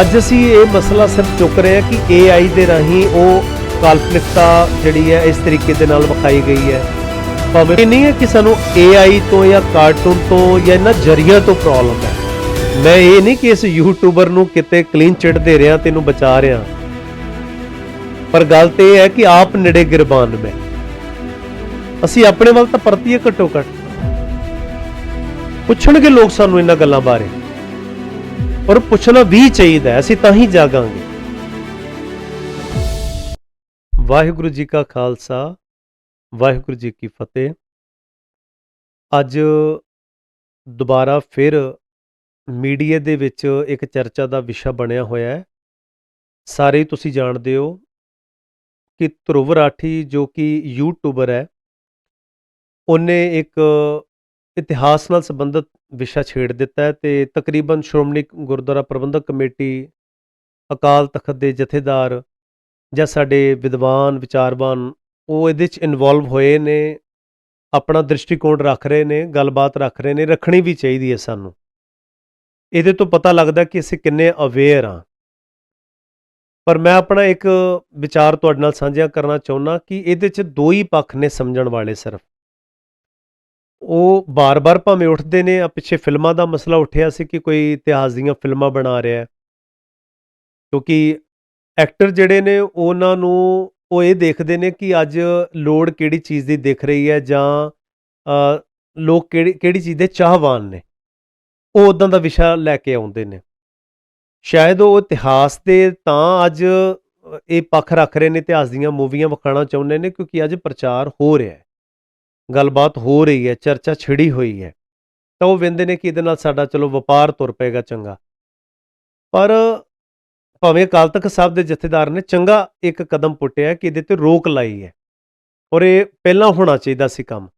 ਅੱਜ ਅਸੀਂ ਇਹ ਮਸਲਾ ਸਿਰਫ ਚੁੱਕ ਰਹੇ ਹਾਂ ਕਿ AI ਦੇ ਰਾਹੀਂ ਉਹ ਕਾਲਪਨਿਕਤਾ ਜਿਹੜੀ ਹੈ, ਇਸ ਤਰੀਕੇ ਦੇ ਨਾਲ ਵਿਖਾਈ ਗਈ ਹੈ। ਭਾਵੇਂ ਇਹ ਨਹੀਂ ਹੈ ਕਿ ਸਾਨੂੰ AI ਤੋਂ ਜਾਂ ਕਾਰਟੂਨ ਤੋਂ ਜਾਂ ਇਹਨਾਂ ਜਰੀਆਂ ਤੋਂ ਪ੍ਰੋਬਲਮ ਹੈ। ਮੈਂ ਇਹ ਨਹੀਂ ਕਿ ਇਸ ਯੂਟਿਊਬਰ ਨੂੰ ਕਿਤੇ ਕਲੀਨ ਚਿਟ ਦੇ ਰਿਹਾ, ਤੈਨੂੰ ਬਚਾ ਰਿਹਾ। ਪਰ ਗੱਲ ਤੇ ਇਹ ਹੈ ਕਿ ਆਪ ਨੇੜੇ ਗਿਰਬਾਨ ਮੈਂ। ਅਸੀਂ ਆਪਣੇ ਵੱਲ ਤਾਂ ਪਰਤੀਏ ਘੱਟੋ ਘੱਟ ਪੁੱਛਣਗੇ ਲੋਕ ਸਾਨੂੰ ਇਹਨਾਂ ਗੱਲਾਂ ਬਾਰੇ। ਪਰ ਪੁੱਛਣਾ ਵੀ ਚਾਹੀਦਾ ਅਸੀਂ ਤਾਂ ਹੀ ਜਾਗਾਂਗੇ। ਵਾਹਿਗੁਰੂ ਜੀ ਕਾ ਖਾਲਸਾ, ਵਾਹਿਗੁਰੂ ਜੀ ਕੀ ਫਤਿਹ। ਅੱਜ ਦੁਬਾਰਾ ਫਿਰ ਮੀਡੀਆ ਦੇ ਵਿੱਚ ਇੱਕ ਚਰਚਾ ਦਾ ਵਿਸ਼ਾ ਬਣਿਆ ਹੋਇਆ ਹੈ। ਸਾਰੇ ਹੀ ਤੁਸੀਂ ਜਾਣਦੇ ਹੋ ਕਿ ਧਰੁਵ ਰਾਠੀ ਜੋ ਕਿ ਯੂਟਿਊਬਰ ਹੈ, ਉਹਨੇ ਇੱਕ ਇਤਿਹਾਸ ਨਾਲ ਸੰਬੰਧਿਤ ਵਿਸ਼ਾ ਛੇੜ ਦਿੱਤਾ ਹੈ ਤੇ ਤਕਰੀਬਨ ਸ਼੍ਰੋਮਣੀ ਗੁਰਦੁਆਰਾ ਪ੍ਰਬੰਧਕ ਕਮੇਟੀ, ਅਕਾਲ ਤਖਤ ਦੇ ਜਥੇਦਾਰ ਜਾਂ ਸਾਡੇ ਵਿਦਵਾਨ, ਵਿਚਾਰਵਾਨ, ਉਹ ਇਹਦੇ ਚ ਇਨਵੋਲਵ ਹੋਏ ਨੇ, ਆਪਣਾ ਦ੍ਰਿਸ਼ਟੀਕੋਣ ਰੱਖ ਰਹੇ ਨੇ, ਗੱਲਬਾਤ ਰੱਖ ਰਹੇ ਨੇ, ਰੱਖਣੀ ਵੀ ਚਾਹੀਦੀ ਹੈ ਸਾਨੂੰ। ਇਹਦੇ ਤੋਂ ਪਤਾ ਲੱਗਦਾ ਕਿ ਅਸੀਂ ਕਿੰਨੇ ਅਵੇਅਰ ਹਾਂ। ਪਰ ਮੈਂ ਆਪਣਾ ਇੱਕ ਵਿਚਾਰ ਤੁਹਾਡੇ ਨਾਲ ਸਾਂਝਾ ਕਰਨਾ ਚਾਹੁੰਦਾ ਕਿ ਇਹਦੇ ਚ ਦੋ ਹੀ ਪੱਖ ਨੇ ਸਮਝਣ ਵਾਲੇ ਸਿਰਫ। ਉਹ ਬਾਰ-ਬਾਰ ਭਾਵੇਂ ਉੱਠਦੇ ਨੇ, ਆ ਪਿੱਛੇ ਫਿਲਮਾਂ ਦਾ ਮਸਲਾ ਉੱਠਿਆ ਸੀ ਕਿ ਕੋਈ ਇਤਿਹਾਸ ਦੀਆਂ ਫਿਲਮਾਂ ਬਣਾ ਰਿਹਾ ਹੈ। ਕਿਉਂਕਿ ਐਕਟਰ ਜਿਹੜੇ ਨੇ, ਉਹਨਾਂ ਨੂੰ ਉਹ ਇਹ ਦੇਖਦੇ ਨੇ ਕਿ ਅੱਜ ਲੋੜ ਕਿਹੜੀ ਚੀਜ਼ ਦੀ ਦਿਖ ਰਹੀ ਹੈ ਜਾਂ ਲੋਕ ਕਿਹੜੀ ਕਿਹੜੀ ਚੀਜ਼ ਦੇ ਚਾਹਵਾਨ ਨੇ। ਉਹ ਉਦਾਂ ਦਾ ਵਿਸ਼ਾ ਲੈ ਕੇ ਆਉਂਦੇ ਨੇ। ਸ਼ਾਇਦ ਉਹ ਇਤਿਹਾਸ ਦੇ ਤਾਂ ਅੱਜ ਇਹ ਪੱਖ ਰੱਖ ਰਹੇ ਨੇ, ਇਤਿਹਾਸ ਦੀਆਂ ਮੂਵੀਆਂ ਵਿਖਾਉਣਾ ਚਾਹੁੰਦੇ ਨੇ ਕਿਉਂਕਿ ਅੱਜ ਪ੍ਰਚਾਰ ਹੋ ਰਿਹਾ ਹੈ। ਗੱਲਬਾਤ ਹੋ ਰਹੀ ਹੈ, ਚਰਚਾ ਛਿੜੀ ਹੋਈ ਹੈ। ਤਾਂ ਉਹ ਕਹਿੰਦੇ ਨੇ ਕਿ ਇਹਦੇ ਨਾਲ ਸਾਡਾ ਚਲੋ ਵਪਾਰ ਤੁਰ ਪਏਗਾ ਚੰਗਾ। ਪਰ ਭਾਵੇਂ ਅਕਾਲ ਤਖਤ ਸਾਹਿਬ ਦੇ ਜਥੇਦਾਰ ਨੇ ਚੰਗਾ ਇੱਕ ਕਦਮ ਪੁੱਟਿਆ ਕਿ ਇਹਦੇ ਤੇ ਰੋਕ ਲਾਈ ਹੈ ਔਰ ਇਹ ਪਹਿਲਾਂ ਹੋਣਾ ਚਾਹੀਦਾ ਸੀ ਕੰਮ।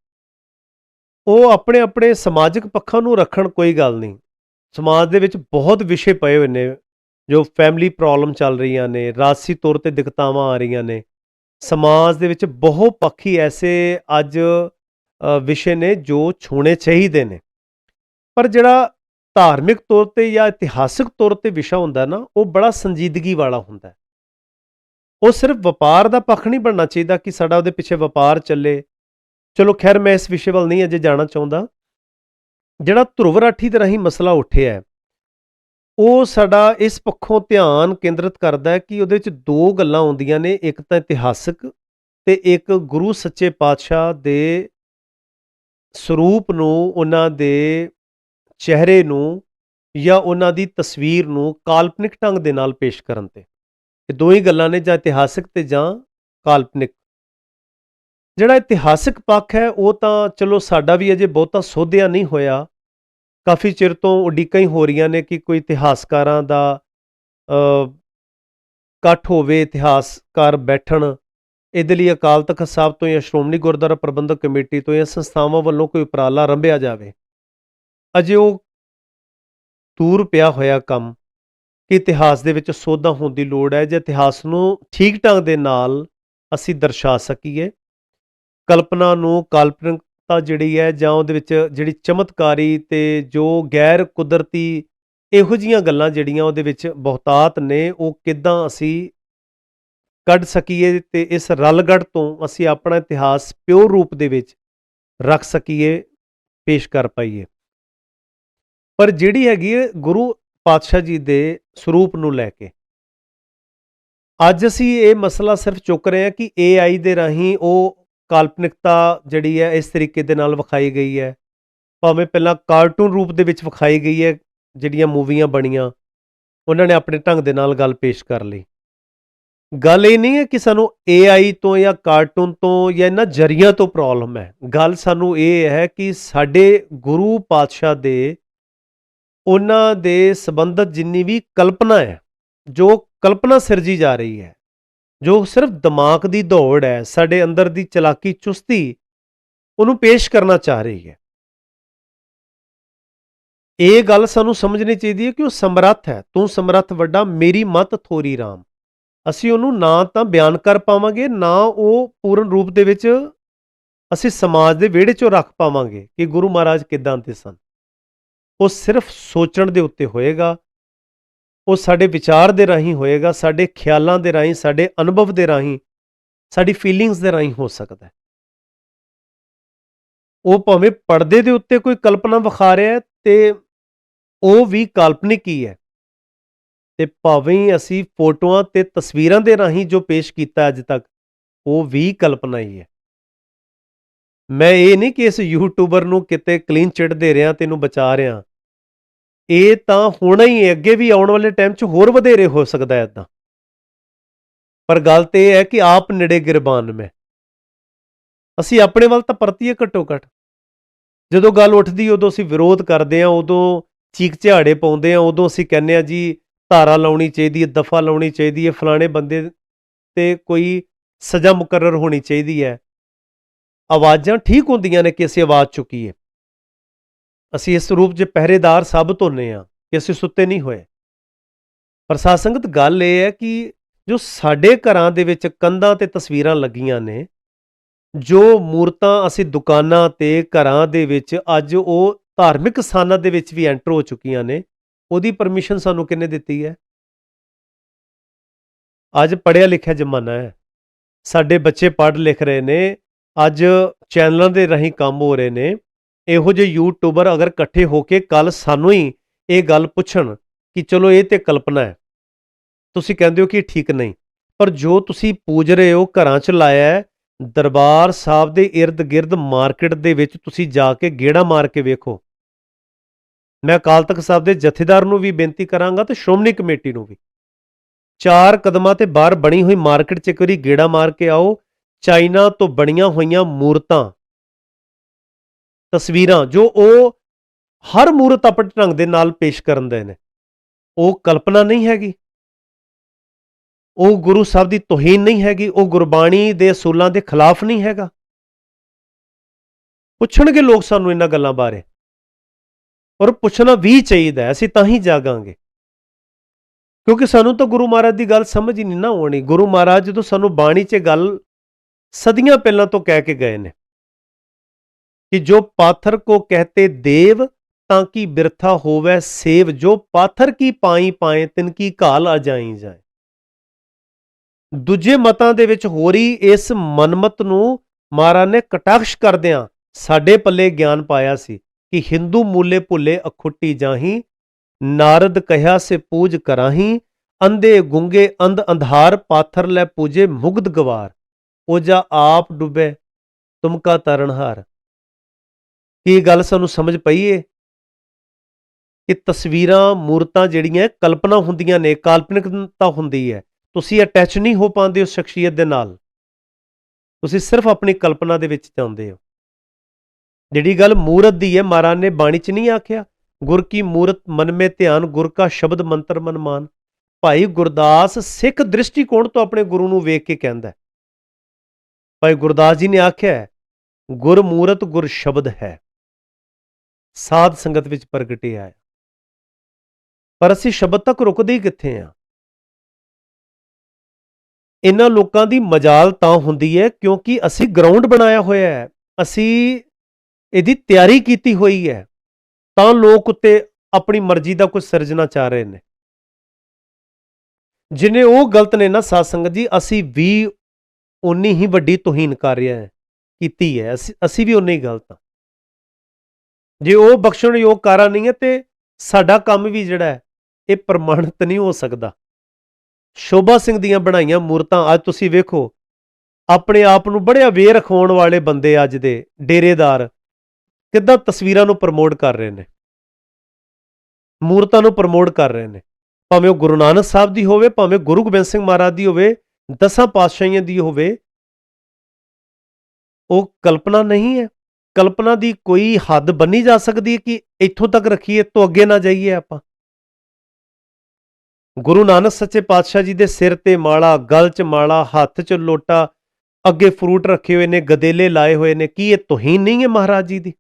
ਉਹ ਆਪਣੇ ਆਪਣੇ ਸਮਾਜਿਕ ਪੱਖਾਂ ਨੂੰ ਰੱਖਣ ਕੋਈ ਗੱਲ ਨਹੀਂ। ਸਮਾਜ ਦੇ ਵਿੱਚ ਬਹੁਤ ਵਿਸ਼ੇ ਪਏ ਹੋਏ ਨੇ, ਜੋ ਫੈਮਿਲੀ ਪ੍ਰੋਬਲਮ ਚੱਲ ਰਹੀਆਂ ਨੇ, ਰਾਜਸੀ ਤੌਰ ਤੇ ਦਿੱਕਤਾਵਾਂ ਆ ਰਹੀਆਂ ਨੇ। ਸਮਾਜ ਦੇ ਵਿੱਚ ਬਹੁ ਪੱਖੀ ਐਸੇ ਅੱਜ ਵਿਸ਼ੇ ਨੇ ਜੋ ਛੂਣੇ ਚਾਹੀਦੇ ਨੇ। ਪਰ ਜਿਹੜਾ ਧਾਰਮਿਕ ਤੌਰ ਤੇ ਜਾਂ ਇਤਿਹਾਸਿਕ ਤੌਰ ਤੇ ਵਿਸ਼ਾ ਹੁੰਦਾ ਨਾ, ਉਹ ਬੜਾ ਸੰਜੀਦਗੀ ਵਾਲਾ ਹੁੰਦਾ ਉਹ ਸਿਰਫ ਵਪਾਰ ਦਾ ਪੱਖ ਨਹੀਂ ਬਣਨਾ ਚਾਹੀਦਾ ਕਿ ਸਾਡਾ ਉਹਦੇ ਪਿੱਛੇ ਵਪਾਰ ਚੱਲੇ। ਚਲੋ ਖੈਰ, ਮੈਂ ਇਸ ਵਿਸ਼ੇ ਵੱਲ ਨਹੀਂ ਅਜੇ ਜਾਣਾ ਚਾਹੁੰਦਾ। ਜਿਹੜਾ ਧਰੁਵ ਰਾਠੀ ਦੇ ਰਾਹੀਂ ਮਸਲਾ ਉੱਠਿਆ ਹੈ, ਉਹ ਸਾਡਾ ਇਸ ਪੱਖੋਂ ਧਿਆਨ ਕੇਂਦਰਿਤ ਕਰਦਾ ਹੈ ਕਿ ਉਹਦੇ ਵਿੱਚ ਦੋ ਗੱਲਾਂ ਆਉਂਦੀਆਂ ਨੇ, ਇੱਕ ਤਾਂ ਇਤਿਹਾਸਕ ਤੇ ਇੱਕ ਗੁਰੂ ਸੱਚੇ ਪਾਤਸ਼ਾਹ ਦੇ ਸਰੂਪ ਨੂੰ, ਉਹਨਾਂ ਦੇ ਚਿਹਰੇ ਨੂੰ ਜਾਂ ਉਹਨਾਂ ਦੀ ਤਸਵੀਰ ਨੂੰ ਕਾਲਪਨਿਕ ਢੰਗ ਦੇ ਨਾਲ ਪੇਸ਼ ਕਰਨ ਤੇ। ਇਹ ਦੋ ਹੀ ਗੱਲਾਂ ਨੇ, ਜਾਂ ਇਤਿਹਾਸਿਕ ਤੇ ਜਾਂ ਕਾਲਪਨਿਕ। ਜਿਹੜਾ ਇਤਿਹਾਸਿਕ ਪੱਖ ਹੈ, ਉਹ ਤਾਂ ਚਲੋ ਸਾਡਾ ਵੀ ਅਜੇ ਬਹੁਤਾ ਸੋਧਿਆ ਨਹੀਂ ਹੋਇਆ। ਕਾਫੀ ਚਿਰ ਤੋਂ ਉਡੀਕਾਂ ਹੀ ਹੋ ਰਹੀਆਂ ਨੇ ਕਿ ਕੋਈ ਇਤਿਹਾਸਕਾਰਾਂ ਦਾ ਇਕੱਠ ਹੋਵੇ, ਇਤਿਹਾਸਕਾਰ ਬੈਠਣ। ਇਹਦੇ ਲਈ ਅਕਾਲ ਤਖਤ ਸਾਹਿਬ ਤੋਂ ਜਾਂ ਸ਼੍ਰੋਮਣੀ ਗੁਰਦੁਆਰਾ ਪ੍ਰਬੰਧਕ ਕਮੇਟੀ ਤੋਂ ਜਾਂ ਸੰਸਥਾਵਾਂ ਵੱਲੋਂ ਕੋਈ ਉਪਰਾਲਾ ਰੰਭਿਆ ਜਾਵੇ। ਅਜੇ ਉਹ ਦੂਰ ਪਿਆ ਹੋਇਆ ਕੰਮ ਕਿ ਇਤਿਹਾਸ ਦੇ ਵਿੱਚ ਸੋਧਾਂ ਹੋਣ ਦੀ ਲੋੜ ਹੈ, ਜੇ ਇਤਿਹਾਸ ਨੂੰ ਠੀਕ ਢੰਗ ਦੇ ਨਾਲ ਅਸੀਂ ਦਰਸਾ ਸਕੀਏ। ਕਲਪਨਾ ਨੂੰ ਕਾਲਪਨਿਕਤਾ ਜਿਹੜੀ ਹੈ ਜਾਂ ਉਹਦੇ ਵਿੱਚ ਜਿਹੜੀ ਚਮਤਕਾਰੀ ਤੇ ਜੋ ਗੈਰ ਕੁਦਰਤੀ ਇਹੋ ਜੀਆਂ ਗੱਲਾਂ ਜਿਹੜੀਆਂ ਉਹਦੇ ਵਿੱਚ ਬਹੁਤਾਤ ਨੇ, ਉਹ ਕਿੱਦਾਂ ਅਸੀਂ ਕੱਢ ਸਕੀਏ ਤੇ ਇਸ ਰਲਗੜ ਤੋਂ ਅਸੀਂ ਆਪਣਾ ਇਤਿਹਾਸ ਪਿਓਰ ਰੂਪ ਦੇ ਵਿੱਚ ਰੱਖ ਸਕੀਏ, ਪੇਸ਼ ਕਰ ਪਾਈਏ। ਪਰ ਜਿਹੜੀ ਹੈਗੀ ਹੈ ਗੁਰੂ ਪਾਤਸ਼ਾਹ ਜੀ ਦੇ ਸਰੂਪ ਨੂੰ ਲੈ ਕੇ, ਅੱਜ ਅਸੀਂ ਇਹ ਮਸਲਾ ਸਿਰਫ ਚੁੱਕ ਰਹੇ ਹਾਂ ਕਿ AI ਦੇ ਰਾਹੀਂ ਉਹ ਕਾਲਪਨਿਕਤਾ ਜਿਹੜੀ ਹੈ, ਇਸ ਤਰੀਕੇ ਦੇ ਨਾਲ ਵਿਖਾਈ ਗਈ ਹੈ। ਭਾਵੇਂ ਪਹਿਲਾਂ ਕਾਰਟੂਨ ਰੂਪ ਦੇ ਵਿੱਚ ਵਿਖਾਈ ਗਈ ਹੈ, ਜਿਹੜੀਆਂ ਮੂਵੀਆਂ ਬਣੀਆਂ, ਉਹਨਾਂ ਨੇ ਆਪਣੇ ਢੰਗ ਦੇ ਨਾਲ ਗੱਲ ਪੇਸ਼ ਕਰ ਲਈ। ਗੱਲ ਇਹ ਨਹੀਂ ਹੈ ਕਿ ਸਾਨੂੰ AI ਤੋਂ ਜਾਂ ਕਾਰਟੂਨ ਤੋਂ ਜਾਂ ਇਹਨਾਂ ਜਰੀਆਂ ਤੋਂ ਪ੍ਰੋਬਲਮ ਹੈ। ਗੱਲ ਸਾਨੂੰ ਇਹ ਹੈ ਕਿ ਸਾਡੇ ਗੁਰੂ ਪਾਤਸ਼ਾਹ ਦੇ, ਉਹਨਾਂ ਦੇ ਸੰਬੰਧਤ ਜਿੰਨੀ ਵੀ ਕਲਪਨਾ ਹੈ, ਜੋ ਕਲਪਨਾ ਸਿਰਜੀ ਜਾ ਰਹੀ ਹੈ, ਜੋ ਸਿਰਫ ਦਿਮਾਗ ਦੀ ਦੌੜ ਹੈ, ਸਾਡੇ ਅੰਦਰ ਦੀ ਚਲਾਕੀ ਚੁਸਤੀ, ਉਹਨੂੰ ਪੇਸ਼ ਕਰਨਾ ਚਾਹ ਰਹੀ ਹੈ। ਇਹ ਗੱਲ ਸਾਨੂੰ ਸਮਝਣੀ ਚਾਹੀਦੀ ਹੈ ਕਿ ਉਹ ਸਮਰੱਥ ਹੈ। ਤੂੰ ਸਮਰੱਥ ਵੱਡਾ, ਮੇਰੀ ਮਤ ਥੋਰੀ ਰਾਮ। ਅਸੀਂ ਉਹਨੂੰ ਨਾ ਤਾਂ ਬਿਆਨ ਕਰ ਪਾਵਾਂਗੇ, ਨਾ ਉਹ ਪੂਰਨ ਰੂਪ ਦੇ ਵਿੱਚ ਅਸੀਂ ਸਮਾਜ ਦੇ ਵਿਹੜੇ 'ਚੋਂ ਰੱਖ ਪਾਵਾਂਗੇ ਕਿ ਗੁਰੂ ਮਹਾਰਾਜ ਕਿਦਾਂ ਦੇ ਸਨ। ਉਹ ਸਿਰਫ ਸੋਚਣ ਦੇ ਉੱਤੇ ਹੋਏਗਾ, ਉਹ ਸਾਡੇ ਵਿਚਾਰ ਦੇ ਰਾਹੀਂ ਹੋਏਗਾ, ਸਾਡੇ ਖਿਆਲਾਂ ਦੇ ਰਾਹੀਂ, ਸਾਡੇ ਅਨੁਭਵ ਦੇ ਰਾਹੀਂ, ਸਾਡੀ ਫੀਲਿੰਗਸ ਦੇ ਰਾਹੀਂ ਹੋ ਸਕਦਾ ਹੈ। ਉਹ ਭਾਵੇਂ ਪਰਦੇ ਦੇ ਉੱਤੇ ਕੋਈ ਕਲਪਨਾ ਵਿਖਾ ਰਿਹਾ ਹੈ ਤੇ ਉਹ ਵੀ ਕਾਲਪਨਿਕ ਹੀ ਹੈ। ਤੇ ਭਾਵੇਂ ਹੀ ਅਸੀਂ ਫੋਟੋਆਂ ਤੇ ਤਸਵੀਰਾਂ ਦੇ ਰਾਹੀਂ ਜੋ ਪੇਸ਼ ਕੀਤਾ ਅੱਜ ਤੱਕ, ਉਹ ਵੀ ਕਲਪਨਾ ਹੀ। ਹੈ ਮੈਂ ਇਹ ਨਹੀਂ ਕਿ ਇਸ ਯੂਟਿਊਬਰ ਨੂੰ ਕਿਤੇ ਕਲੀਨ ਚਿਟ ਦੇ ਰਿਹਾ, ਤੈਨੂੰ ਬਚਾ ਰਿਹਾ। ਇਹ ਤਾਂ ਹੋਣਾ ਹੀ ਹੈ, ਅੱਗੇ ਵੀ ਆਉਣ ਵਾਲੇ ਟਾਈਮ 'ਚ ਹੋਰ ਵਧੇਰੇ ਹੋ ਸਕਦਾ ਹੈ ਇਦਾਂ ਪਰ ਗੱਲ ਤੇ ਇਹ ਹੈ ਕਿ ਆਪ ਨੇੜੇ ਗਿਰਬਾਨ ਮੈਂ। ਅਸੀਂ ਆਪਣੇ ਵੱਲ ਤਾਂ ਪਰਤੀਏ ਘੱਟੋ ਘੱਟ। ਜਦੋਂ ਗੱਲ ਉੱਠਦੀ, ਉਦੋਂ ਅਸੀਂ ਵਿਰੋਧ ਕਰਦੇ ਹਾਂ, ਉਦੋਂ ਚੀਕ ਝਾੜੇ ਪਾਉਂਦੇ ਹਾਂ, ਉਦੋਂ ਅਸੀਂ ਕਹਿੰਦੇ ਹਾਂ ਜੀ ਧਾਰਾ ਲਾਉਣੀ ਚਾਹੀਦੀ ਹੈ, ਦਫਾ ਲਾਉਣੀ ਚਾਹੀਦੀ ਹੈ, ਫਲਾਣੇ ਬੰਦੇ ਤੇ ਕੋਈ ਸਜ਼ਾ ਮੁਕਰਰ ਹੋਣੀ ਚਾਹੀਦੀ ਹੈ। ਆਵਾਜ਼ਾਂ ਠੀਕ ਹੁੰਦੀਆਂ ਨੇ ਕਿ ਅਸੀਂ ਆਵਾਜ਼ ਚੁੱਕੀਏ ਅਸੀਂ ਇਸ ਰੂਪ 'ਚ ਪਹਿਰੇਦਾਰ ਸਾਬਤ ਹੁੰਨੇ ਆ ਕਿ ਅਸੀਂ ਸੁੱਤੇ ਨਹੀਂ ਹੋਏ। ਪਰ ਸਾਧ ਸੰਗਤ ਗੱਲ ਇਹ ਹੈ ਕਿ ਜੋ ਸਾਡੇ ਘਰਾਂ ਦੇ ਵਿੱਚ ਕੰਧਾਂ ਤੇ ਤਸਵੀਰਾਂ ਲੱਗੀਆਂ ਨੇ, ਜੋ ਮੂਰਤਾਂ ਅਸੀਂ ਦੁਕਾਨਾਂ ਤੇ ਘਰਾਂ ਦੇ ਵਿੱਚ ਅੱਜ ਉਹ ਧਾਰਮਿਕ ਸਥਾਨਾਂ ਦੇ ਵਿੱਚ ਵੀ ਐਂਟਰ ਹੋ ਚੁੱਕੀਆਂ ਨੇ ਉਹਦੀ ਪਰਮਿਸ਼ਨ ਸਾਨੂੰ ਕਿੰਨੇ ਦਿੱਤੀ ਹੈ? ਅੱਜ ਪੜਿਆ ਲਿਖਿਆ ਜ਼ਮਾਨਾ ਹੈ। ਸਾਡੇ ਬੱਚੇ ਪੜ੍ਹ ਲਿਖ ਰਹੇ ਨੇ, ਅੱਜ ਚੈਨਲਾਂ ਦੇ ਰਾਹੀਂ ਕੰਮ ਹੋ ਰਹੇ ਨੇ। ਇਹੋ ਜਿਹੇ ਯੂਟਿਊਬਰ ਅਗਰ ਇਕੱਠੇ ਹੋ ਕੇ ਕੱਲ ਸਾਨੂੰ ਹੀ ਇਹ ਗੱਲ ਪੁੱਛਣ ਕਿ ਚਲੋ ਇਹ ਤੇ ਕਲਪਨਾ ਹੈ, ਤੁਸੀਂ ਕਹਿੰਦੇ ਹੋ ਕਿ ਠੀਕ ਨਹੀਂ, ਪਰ ਜੋ ਤੁਸੀਂ ਪੂਜ ਰਹੇ ਹੋ, ਘਰਾਂ 'ਚ ਲਾਇਆ ਦਰਬਾਰ ਸਾਹਿਬ ਦੇ ird ਗਿਰਦ ਮਾਰਕੀਟ ਦੇ ਵਿੱਚ ਤੁਸੀਂ ਜਾ ਕੇ ਗੇੜਾ ਮਾਰ ਕੇ ਵੇਖੋ। ਮੈਂ ਅਕਾਲ ਤਖਤ ਸਾਹਿਬ ਦੇ ਜਥੇਦਾਰ ਨੂੰ ਵੀ ਬੇਨਤੀ ਕਰਾਂਗਾ ਤੇ ਸ਼੍ਰੋਮਣੀ ਕਮੇਟੀ ਨੂੰ ਵੀ। ਚਾਰ ਕਦਮਾਂ ਤੇ ਬਾਹਰ ਬਣੀ ਹੋਈ ਮਾਰਕੀਟ 'ਚ ਇੱਕ ਵਾਰੀ ਗੇੜਾ ਮਾਰ ਕੇ ਆਓ। ਚਾਈਨਾ ਤੋਂ ਬਣੀਆਂ ਹੋਈਆਂ ਮੂਰਤਾਂ, ਤਸਵੀਰਾਂ ਜੋ ਉਹ ਹਰ ਮੂਰਤ ਆਪਣੇ ਢੰਗ ਦੇ ਨਾਲ ਪੇਸ਼ ਕਰਨ ਦੇ ਨੇ। ਉਹ ਕਲਪਨਾ ਨਹੀਂ ਹੈਗੀ। ਉਹ ਗੁਰੂ ਸਾਹਿਬ ਦੀ ਤੋਹੀਨ ਨਹੀਂ ਹੈਗੀ। ਉਹ ਗੁਰਬਾਣੀ ਦੇ ਅਸੂਲਾਂ ਦੇ ਖਿਲਾਫ ਨਹੀਂ ਹੈਗਾ। ਪੁੱਛਣਗੇ ਲੋਕ ਸਾਨੂੰ ਇਹਨਾਂ ਗੱਲਾਂ ਬਾਰੇ। ਔਰ ਪੁੱਛਣਾ ਵੀ ਚਾਹੀਦਾ ਅਸੀਂ ਤਾਂ ਹੀ ਜਾਗਾਂਗੇ। ਕਿਉਂਕਿ ਸਾਨੂੰ ਤਾਂ ਗੁਰੂ ਮਹਾਰਾਜ ਦੀ ਗੱਲ ਸਮਝ ਹੀ ਨਹੀਂ ਨਾ ਆਉਣੀ। ਗੁਰੂ ਮਹਾਰਾਜ ਜਦੋਂ ਸਾਨੂੰ ਬਾਣੀ 'ਚ ਗੱਲ ਸਦੀਆਂ ਪਹਿਲਾਂ ਤੋਂ ਕਹਿ ਕੇ ਗਏ ਨੇ ਕਿ ਜੋ ਪਾਥਰ ਕੋ ਕਹਤੇ ਦੇਵ, ਤਾਂ ਕੀ ਬਿਰਥਾ ਹੋਵੇ ਸੇਵ, ਜੋ ਪਾਥਰ ਕੀ ਪਾਈ ਪਾਏ, ਤਿਨ ਕੀ ਘਾਲ ਆ ਜਾਈ ਜਾਏ। ਦੂਜੇ ਮਤਾਂ ਦੇ ਵਿੱਚ ਹੋ ਰਹੀ ਇਸ ਮਨਮਤ ਨੂੰ ਮਹਾਰਾਜ ਨੇ ਕਟਾਕਸ਼ ਕਰਦਿਆਂ ਸਾਡੇ ਪੱਲੇ ਗਿਆਨ ਪਾਇਆ ਸੀ। ਕਿ ਹਿੰਦੂ ਮੂਲੇ ਭੁੱਲੇ ਅਖੁੱਟੀ ਜਾਹੀ, ਨਾਰਦ ਕਹਿਆ ਸੇ ਪੂਜ ਕਰਾਹੀ, ਅੰਧੇ ਗੁੰਗੇ ਅੰਧ ਅੰਧਾਰ ਪਾਥਰ ਲੈ ਪੂਜੇ ਮੁਗਧ ਗਵਾਰ ਓਜਾ ਆਪ ਡੁੱਬੇ ਤੁਮਕਾ ਤਰਨਹਾਰ ਕੀ ਗੱਲ ਸਾਨੂੰ ਸਮਝ ਪਈ ਏ? ਕਿ ਤਸਵੀਰਾਂ, ਮੂਰਤਾਂ ਜਿਹੜੀਆਂ ਕਲਪਨਾ ਹੁੰਦੀਆਂ ਨੇ ਕਾਲਪਨਿਕਤਾ ਹੁੰਦੀ ਹੈ, ਤੁਸੀਂ ਅਟੈਚ ਨਹੀਂ ਹੋ ਪਾਉਂਦੇ ਉਸ ਸ਼ਖਸੀਅਤ ਦੇ ਨਾਲ। ਤੁਸੀਂ ਸਿਰਫ ਆਪਣੀ ਕਲਪਨਾ ਦੇ ਵਿੱਚ ਚਾਹੁੰਦੇ ਹੋ। ਜਿਹੜੀ ਗੱਲ ਮੂਰਤ ਦੀ ਹੈ, ਮਹਾਰਾਜ ਨੇ ਬਾਣੀ 'ਚ ਨਹੀਂ ਆਖਿਆ, ਗੁਰ ਕੀ ਮੂਰਤ ਮਨ ਮੇ ਧਿਆਨ, ਗੁਰ ਕਾ ਸ਼ਬਦ ਮੰਤਰ ਮਨਮਾਨ ਭਾਈ ਗੁਰਦਾਸ ਸਿੱਖ ਦ੍ਰਿਸ਼ਟੀਕੋਣ ਤੋਂ ਆਪਣੇ ਗੁਰੂ ਨੂੰ ਵੇਖ ਕੇ ਕਹਿੰਦਾ ਭਾਈ ਗੁਰਦਾਸ ਜੀ ਨੇ ਆਖਿਆ ਗੁਰ ਮੂਰਤ, ਗੁਰ ਸ਼ਬਦ ਹੈ। ਸਾਧ ਸੰਗਤ ਵਿੱਚ ਪ੍ਰਗਟਿਆ ਹੈ। ਪਰ ਅਸੀਂ ਸ਼ਬਦ ਤੱਕ ਰੁਕਦੇ ਹੀ ਕਿੱਥੇ ਆ ਇਹਨਾਂ ਲੋਕਾਂ ਦੀ ਮਜਾਲ ਤਾਂ ਹੁੰਦੀ ਹੈ, ਕਿਉਂਕਿ ਅਸੀਂ ਗਰਾਊਂਡ ਬਣਾਇਆ ਹੋਇਆ ਹੈ। ਅਸੀਂ ਇਹਦੀ ਤਿਆਰੀ ਕੀਤੀ ਹੋਈ ਹੈ, ਤਾਂ ਲੋਕ ਉੱਤੇ ਆਪਣੀ ਮਰਜ਼ੀ ਦਾ ਕੁਝ ਸਿਰਜਣਾ ਚਾਹ ਰਹੇ ਨੇ। ਜਿਨੇ ਉਹ ਗਲਤ ਨੇ ਨਾ ਸਾਧ ਸੰਗਤ ਜੀ, ਅਸੀਂ ਵੀ ਉਨੀ ਹੀ ਵੱਡੀ ਤੋਹੀਨ ਕਰ ਰਿਹਾ ਹੈ, ਕੀਤੀ ਹੈ, ਅਸੀਂ ਅਸੀਂ ਵੀ ਉਨੇ ਹੀ ਗਲਤ ਆ ਜੇ ਉਹ ਬਖਸ਼ਣ ਯੋਗ ਕਾਰਾ ਨਹੀਂ ਹੈ, ਤੇ ਸਾਡਾ ਕੰਮ ਵੀ ਜਿਹੜਾ ਹੈ, ਇਹ ਪ੍ਰਮਾਣਿਤ ਨਹੀਂ ਹੋ ਸਕਦਾ। ਸ਼ੋਭਾ ਸਿੰਘ ਦੀਆਂ ਬਣਾਈਆਂ ਮੂਰਤਾਂ ਅੱਜ ਤੁਸੀਂ ਵੇਖੋ, ਆਪਣੇ ਆਪ ਨੂੰ ਬੜੇ ਅਵੇਅਰ ਰਖਾਉਣ ਵਾਲੇ ਬੰਦੇ ਅੱਜ ਦੇ ਡੇਰੇਦਾਰ ਕਿੱਦਾਂ ਤਸਵੀਰਾਂ ਨੂੰ ਪ੍ਰਮੋਟ ਕਰ ਰਹੇ ਨੇ? ਮੂਰਤਾਂ ਨੂੰ ਪ੍ਰਮੋਟ ਕਰ ਰਹੇ ਨੇ। ਭਾਵੇਂ ਉਹ ਗੁਰੂ ਨਾਨਕ ਸਾਹਿਬ ਦੀ ਹੋਵੇ, ਭਾਵੇਂ ਗੁਰੂ ਗੋਬਿੰਦ ਸਿੰਘ ਮਹਾਰਾਜ ਦੀ ਹੋਵੇ, ਦਸਾਂ ਪਾਤਸ਼ਾਹੀਆਂ ਦੀ ਹੋਵੇ, ਉਹ ਕਲਪਨਾ ਨਹੀਂ ਹੈ। ਕਲਪਨਾ ਦੀ ਕੋਈ ਹੱਦ ਬੰਨੀ ਜਾ ਸਕਦੀ ਹੈ ਕਿ ਇੱਥੋਂ ਤੱਕ ਰੱਖੀਏ ਤੋਂ ਅੱਗੇ ਨਾ ਜਾਈਏ ਆਪਾਂ। ਗੁਰੂ ਨਾਨਕ ਸੱਚੇ ਪਾਤਸ਼ਾਹ ਜੀ ਦੇ ਸਿਰ ਤੇ ਮਾਲਾ, ਗਲ 'ਚ ਮਾਲਾ, ਹੱਥ 'ਚ ਲੋਟਾ, ਅੱਗੇ ਫਰੂਟ ਰੱਖੇ ਹੋਏ ਨੇ, ਗਦੇਲੇ ਲਾਏ ਹੋਏ ਨੇ, ਕੀ ਇਹ ਤੋਹੀਨ ਨਹੀਂ ਹੈ ਮਹਾਰਾਜ ਜੀ ਦੀ?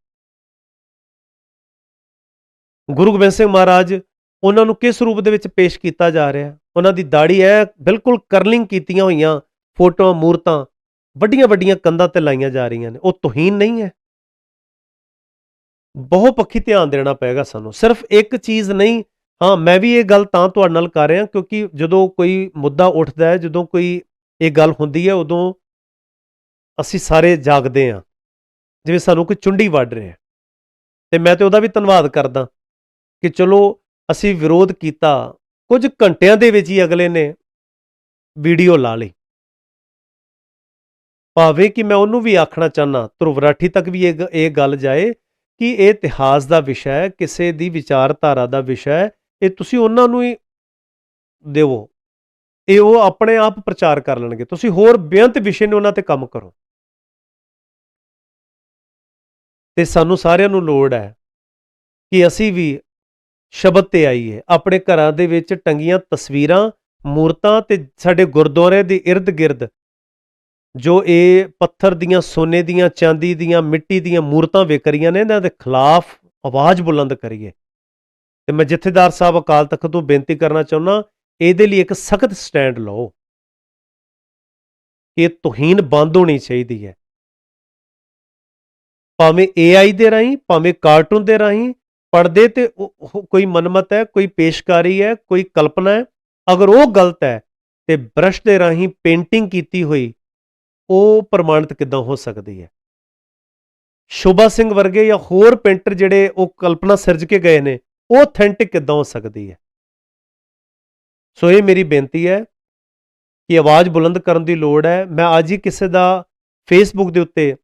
ਗੁਰੂ ਗੋਬਿੰਦ ਸਿੰਘ ਮਹਾਰਾਜ ਉਹਨਾਂ ਨੂੰ ਕਿਸ ਰੂਪ ਦੇ ਵਿੱਚ ਪੇਸ਼ ਕੀਤਾ ਜਾ ਰਿਹਾ ਉਹਨਾਂ ਦੀ ਦਾੜੀ ਹੈ, ਬਿਲਕੁਲ ਕਰਲਿੰਗ ਕੀਤੀਆਂ ਹੋਈਆਂ ਫੋਟੋਆਂ, ਮੂਰਤਾਂ ਵੱਡੀਆਂ ਵੱਡੀਆਂ ਕੰਧਾਂ ਤੇ ਲਾਈਆਂ ਜਾ ਰਹੀਆਂ ਨੇ। ਉਹ ਤੋਹੀਨ ਨਹੀਂ ਹੈ। ਬਹੁ ਪੱਖੀ ਧਿਆਨ ਦੇਣਾ ਪਏਗਾ ਸਾਨੂੰ। ਸਿਰਫ ਇੱਕ ਚੀਜ਼ ਨਹੀਂ, ਹਾਂ, ਮੈਂ ਵੀ ਇਹ ਗੱਲ ਤਾਂ ਤੁਹਾਡੇ ਨਾਲ ਕਰ ਰਿਹਾ ਕਿਉਂਕਿ ਜਦੋਂ ਕੋਈ ਮੁੱਦਾ ਉੱਠਦਾ ਹੈ, ਜਦੋਂ ਕੋਈ ਇਹ ਗੱਲ ਹੁੰਦੀ ਹੈ, ਉਦੋਂ ਅਸੀਂ ਸਾਰੇ ਜਾਗਦੇ ਹਾਂ। ਜਿਵੇਂ ਸਾਨੂੰ ਕੋਈ ਚੁੰਡੀ ਵੱਢ ਰਿਹਾ ਤੇ ਮੈਂ ਤੇ ਉਹਦਾ ਵੀ ਧੰਨਵਾਦ ਕਰਦਾ। ਕਿ ਚਲੋ ਅਸੀਂ ਵਿਰੋਧ ਕੀਤਾ, ਕੁਝ ਘੰਟਿਆਂ ਦੇ ਵਿੱਚ ਹੀ ਅਗਲੇ ਨੇ ਵੀਡੀਓ ਲਾ ਲਈ। ਭਾਵੇਂ ਕਿ ਮੈਂ ਉਹਨੂੰ ਵੀ ਆਖਣਾ ਚਾਹਨਾ ਧਰੁਵ ਰਾਠੀ ਤੱਕ ਵੀ ਇਹ ਗ- ਇਹ ਗੱਲ ਜਾਏ ਕਿ ਇਹ ਇਤਿਹਾਸ ਦਾ ਵਿਸ਼ਾ ਹੈ, ਕਿਸੇ ਦੀ ਵਿਚਾਰਧਾਰਾ ਦਾ ਵਿਸ਼ਾ ਹੈ, ਇਹ ਤੁਸੀਂ ਉਹਨਾਂ ਨੂੰ ਹੀ ਦੇਵੋ। ਇਹ ਉਹ ਆਪਣੇ ਆਪ ਪ੍ਰਚਾਰ ਕਰ ਲੈਣਗੇ। ਤੁਸੀਂ ਹੋਰ ਬੇਅੰਤ ਵਿਸ਼ੇ ਨੇ ਉਹਨਾਂ ਤੇ ਕੰਮ ਕਰੋ। ਤੇ ਸਾਨੂੰ ਸਾਰਿਆਂ ਨੂੰ ਲੋੜ ਹੈ ਕਿ ਅਸੀਂ ਵੀ ਸ਼ਬਦ ਤੇ ਆਈਏ ਆਪਣੇ ਘਰਾਂ ਦੇ ਵਿੱਚ ਟੰਗੀਆਂ ਤਸਵੀਰਾਂ, ਮੂਰਤਾਂ ਤੇ ਸਾਡੇ ਗੁਰਦੁਆਰੇ ਦੇ ird-gird ਜੋ ਇਹ ਪੱਥਰ ਦੀਆਂ, ਸੋਨੇ ਦੀਆਂ, ਚਾਂਦੀ ਦੀਆਂ, ਮਿੱਟੀ ਦੀਆਂ ਮੂਰਤਾਂ ਵਿਕ ਰਹੀਆਂ ਨੇ, ਇਹਨਾਂ ਦੇ ਖਿਲਾਫ ਆਵਾਜ਼ ਬੁਲੰਦ ਕਰੀਏ ਤੇ ਮੈਂ ਜਥੇਦਾਰ ਸਾਹਿਬ ਅਕਾਲ ਤਖਤ ਤੋਂ ਬੇਨਤੀ ਕਰਨਾ ਚਾਹੁੰਦਾ, ਇਹਦੇ ਲਈ ਇੱਕ ਸਖਤ ਸਟੈਂਡ ਲਓ। ਇਹ ਤੋਹੀਨ ਬੰਦ ਹੋਣੀ ਚਾਹੀਦੀ ਹੈ। ਭਾਵੇਂ AI ਦੇ ਰਾਹੀਂ, ਭਾਵੇਂ ਕਾਰਟੂਨ ਦੇ ਰਾਹੀਂ ਪਰਦੇ ਤੇ ਉਹ- ਕੋਈ ਮਨਮਤ ਹੈ, ਕੋਈ ਪੇਸ਼ਕਾਰੀ ਹੈ, ਕੋਈ ਕਲਪਨਾ ਹੈ, ਅਗਰ ਉਹ ਗਲਤ ਹੈ ਤੇ ਬ੍ਰਸ਼ ਦੇ ਰਾਹੀਂ ਪੇਂਟਿੰਗ ਕੀਤੀ ਹੋਈ, ਉਹ ਪ੍ਰਮਾਣਿਤ ਕਿੱਦਾਂ ਹੋ ਸਕਦੀ ਹੈ? ਸ਼ੋਭਾ ਸਿੰਘ ਵਰਗੇ ਜਾਂ ਹੋਰ ਪੇਂਟਰ ਜਿਹੜੇ ਉਹ ਕਲਪਨਾ ਸਿਰਜ ਕੇ ਗਏ ਨੇ, ਉਹ ਅਥੈਂਟਿਕ ਕਿੱਦਾਂ ਹੋ ਸਕਦੀ ਹੈ? ਸੋ ਇਹ ਮੇਰੀ ਬੇਨਤੀ ਹੈ ਕਿ ਆਵਾਜ਼ ਬੁਲੰਦ ਕਰਨ ਦੀ ਲੋੜ ਹੈ। ਮੈਂ ਅੱਜ ਹੀ ਕਿਸੇ ਦਾ ਫੇਸਬੁੱਕ ਦੇ ਉੱਤੇ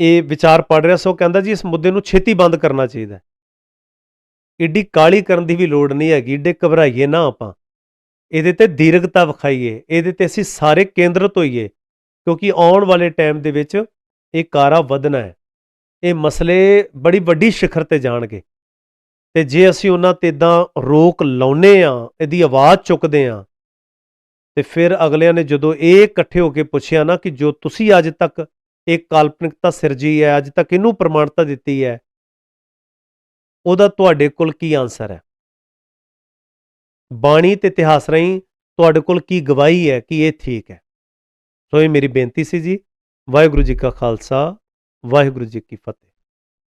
ਇਹ ਵਿਚਾਰ ਪੜ ਰਿਹਾ, ਸੋ ਕਹਿੰਦਾ ਜੀ ਇਸ ਮੁੱਦੇ ਨੂੰ ਛੇਤੀ ਬੰਦ ਕਰਨਾ ਚਾਹੀਦਾ ਏਡੀ ਕਾਲੀ ਕਰਨ ਦੀ ਵੀ ਲੋੜ ਨਹੀਂ ਹੈਗੀ, ਏਡੇ ਘਬਰਾਈਏ ਨਾ ਆਪਾਂ। ਇਹਦੇ ਤੇ ਦੀਰਘਤਾ ਵਿਖਾਈਏ, ਇਹਦੇ ਤੇ ਅਸੀਂ ਸਾਰੇ ਕੇਂਦਰਿਤ ਹੋਈਏ, ਕਿਉਂਕਿ ਆਉਣ ਵਾਲੇ ਟਾਈਮ ਦੇ ਵਿੱਚ ਇਹ ਕਾਰਾ ਵਧਣਾ ਹੈ। ਇਹ ਮਸਲੇ ਬੜੀ ਵੱਡੀ ਸਿਖਰ ਤੇ ਜਾਣਗੇ। ਤੇ ਜੇ ਅਸੀਂ ਉਹਨਾਂ ਤੇ ਇਦਾਂ ਰੋਕ ਲਾਉਨੇ ਆ, ਇਹਦੀ ਆਵਾਜ਼ ਚੁੱਕਦੇ ਆ, ਤੇ ਫਿਰ ਅਗਲਿਆਂ ਨੇ ਜਦੋਂ ਇਹ ਇਕੱਠੇ ਹੋ ਕੇ ਪੁੱਛਿਆ ਨਾ ਕਿ ਜੋ ਤੁਸੀਂ ਅੱਜ ਤੱਕ ਇਹ ਕਾਲਪਨਿਕਤਾ ਸਿਰਜੀ ਹੈ, ਅੱਜ ਤੱਕ ਇਹਨੂੰ ਪ੍ਰਮਾਣਤਾ ਦਿੱਤੀ ਹੈ। ਉਹਦਾ ਤੁਹਾਡੇ ਕੋਲ ਕੀ ਆਨਸਰ ਹੈ? ਬਾਣੀ ਤੇ ਇਤਿਹਾਸ ਰਾਹੀਂ ਤੁਹਾਡੇ ਕੋਲ ਕੀ ਗਵਾਹੀ ਹੈ ਕਿ ਇਹ ਠੀਕ ਹੈ? ਸੋ ਇਹ ਮੇਰੀ ਬੇਨਤੀ ਸੀ ਜੀ। ਵਾਹਿਗੁਰੂ ਜੀ ਕਾ ਖਾਲਸਾ, ਵਾਹਿਗੁਰੂ ਜੀ ਕੀ ਫਤਿਹ।